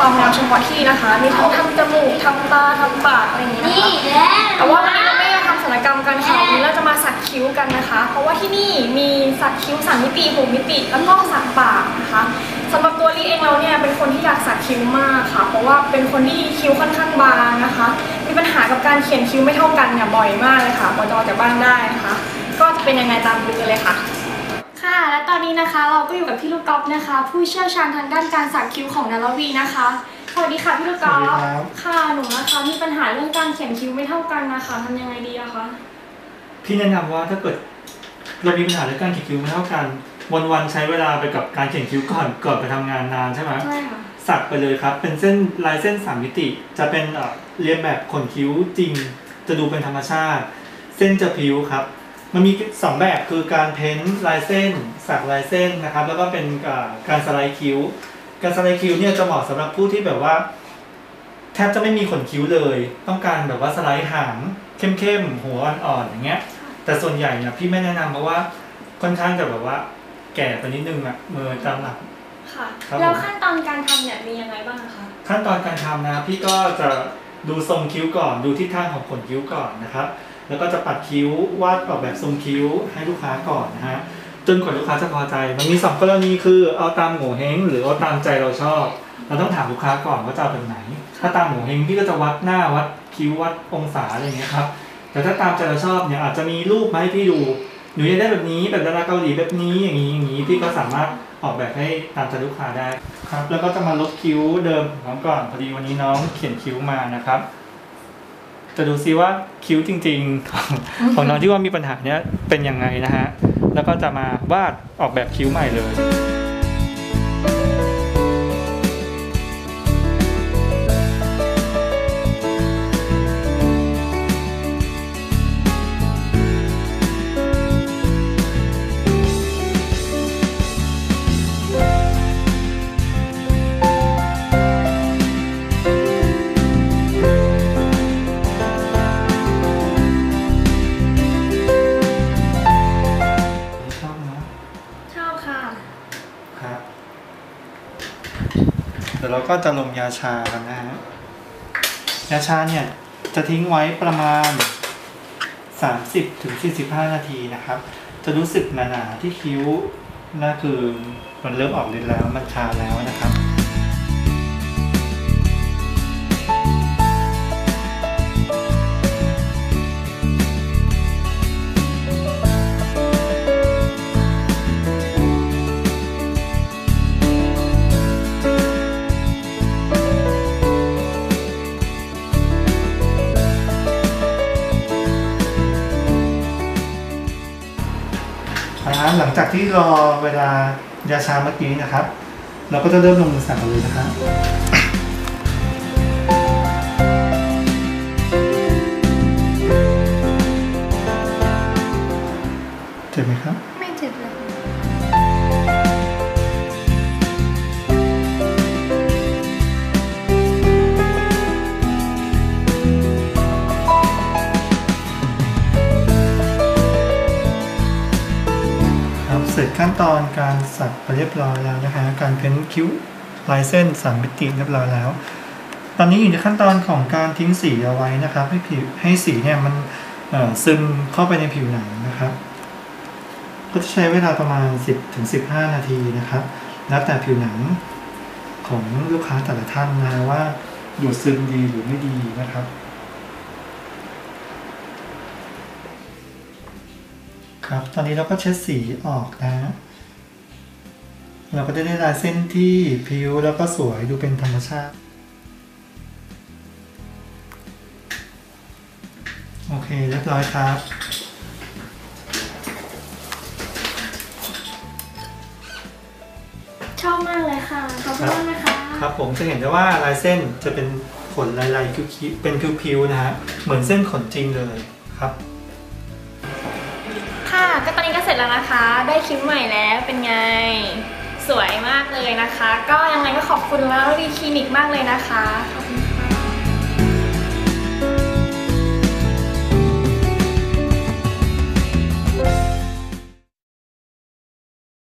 ความงามเฉพาะที่นะคะ มีทั้งทำจมูกทำตาทำปากอะไรอย่างนี้นะคะแต่ว่าวันนี้เราไม่ได้มาทำศัลยกรรมกันค่ะวันนี้เราจะมาสักคิ้วกันนะคะ เพราะว่าที่นี่มีสักคิ้วสามมิติหกมิติ แล้วก็สักปากนะคะสำหรับตัวลีเองเราเนี่ยเป็นคนที่อยากสักคิ้วมากค่ะ เพราะว่าเป็นคนที่คิ้วค่อนข้างบางนะคะ มีปัญหากับการเขียนคิ้วไม่เท่ากันเนี่ยบ่อยมากเลยค่ะกว่าจะออกจากบ้านได้นะคะ ก็จะเป็นยังไงตามดูกันเลยค่ะ ค่ะ และตอนนี้นะคะเราก็อยู่กับพี่ลูกกอล์ฟนะคะ ผู้เชี่ยวชาญทางด้านการสักคิ้วของนาราวีนะคะ สวัสดีค่ะพี่ลูกกอล์สวัสดีฟครับค่ะหนูนะคะมีปัญหาเรื่องการเขียนคิ้วไม่เท่ากันนะคะทำยังไงดีอะคะพี่แนะนำว่าถ้าเกิดเรามีปัญหาเรื่องการเขียนคิ้วไม่เท่ากัน วันๆใช้เวลาไปกับการเขียนคิ้วก่อนก่อนไปทำงานนานใช่ไหมใช่ค่ะสักไปเลยครับ เป็นเส้นลายเส้นสามมิติ จะเป็นเอ่อเรียนแบบขนคิ้วจริง จะดูเป็นธรรมชาติ เส้นจะพิ้วครับ มันมีสองแบบคือการเพ้นท์ลายเส้น สักลายเส้นนะครับ แล้วก็เป็นเอ่อการสไลด์คิ้ว การสไลด์คิ้วเนี่ยจะเหมาะสำหรับผู้ที่แบบว่า แทบจะไม่มีขนคิ้วเลย ต้องการแบบว่าสไลด์หางเข้มๆหัวอ่อนๆอย่างเงี้ย แต่ส่วนใหญ่เนี่ยพี่ไม่แนะนำเพราะว่าค่อนข้างจะแบบว่า แก่ไปนิดนึงอะมือตามหลักค่ะครับแล้วผมขั้นตอนการทำเนี่ยมียังไงบ้างอะคะขั้นตอนการทำนะพี่ก็จะดูทรงคิ้วก่อนดูทิศทางของขนคิ้วก่อนนะครับ แล้วก็จะปัดคิ้ววาดออกแบบทรงคิ้วให้ลูกค้าก่อนนะฮะจนกว่าลูกค้าจะพอใจ มันมีสองกรณีคือเอาตามโง่เฮงหรือเอาตามใจเราชอบ เราต้องถามลูกค้าก่อนว่าจะเอาแบบไหน ถ้าตามโง่เฮงพี่ก็จะวัดหน้าวัดคิ้ววัดองศาอะไรอย่างเงี้ยครับแต่ถ้าตามใจเราชอบเนี่ยอาจจะมีรูปมาให้พี่ดูหนูอยากได้แบบนี้แบบดาราเกาหลีแบบนี้อย่างนี้อย่างนี้พี่ก็สามารถออกแบบให้ตามใจลูกค้าได้ครับ แล้วก็จะมาลบคิ้วเดิมของน้องก่อนพอดีวันนี้น้องเขียนคิ้วมานะครับ จะดูซิว่าคิ้วจริง ๆ ของของน้องที่ว่ามีปัญหาเนี้ยเป็นยังไงนะฮะ แล้วก็จะมาวาดออกแบบคิ้วใหม่เลย เดี๋ยวเราก็จะลงยาชากันนะฮะยาชาเนี่ยจะทิ้งไว้ประมาณ 30ถึง45 นาทีนะครับ จะรู้สึกหนาๆที่คิ้วน่าคือมันเริ่มออกฤทธิ์แล้วมันชาแล้วนะครับ หลังจากที่รอเวลายาชาเมื่อกี้นะครับ เราก็จะเริ่มลงมือสั่งเลยนะครับ เสร็จขั้นตอนการสักไปเรียบร้อยแล้วนะคะ การเพ้นคิ้วลายเส้นสามมิติเรียบร้อยแล้ว ตอนนี้อยู่ในขั้นตอนของการทิ้งสีเอาไว้นะครับ ให้ผิวให้สีเนี่ยมันซึมเข้าไปในผิวหนังนะครับ ก็จะใช้เวลาประมาณ 10ถึง15 นาทีนะครับ แล้วแต่ผิวหนังของลูกค้าแต่ละท่านนะว่าดูดซึมดีหรือไม่ดีนะครับ ครับ ตอนนี้เราก็เช็ดสีออกนะ เราก็จะได้ลายเส้นที่ผิวแล้วก็สวยดูเป็นธรรมชาติ โอเคเรียบร้อยครับชอบมากเลยค่ะ ขอบคุณมากนะคะ ครับผมจะเห็นได้ว่าลายเส้นจะเป็นขนลายๆคิ้วๆเป็นผิวๆนะฮะ เหมือนเส้นขนจริงเลยครับ ร็จแล้วนะคะ ได้คิ้วใหม่แล้วเป็นไง สวยมากเลยนะคะ ก็ยังไงก็ขอบคุณแล้วรีคลินิกมากเลยนะคะขอบคุณค่ะ